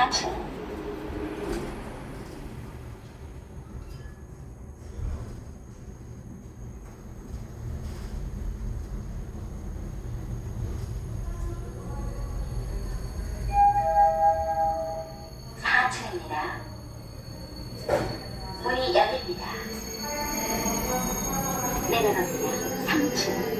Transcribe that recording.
하지. 사층입니다. 문이 열립니다. 내려갑니다. 3층.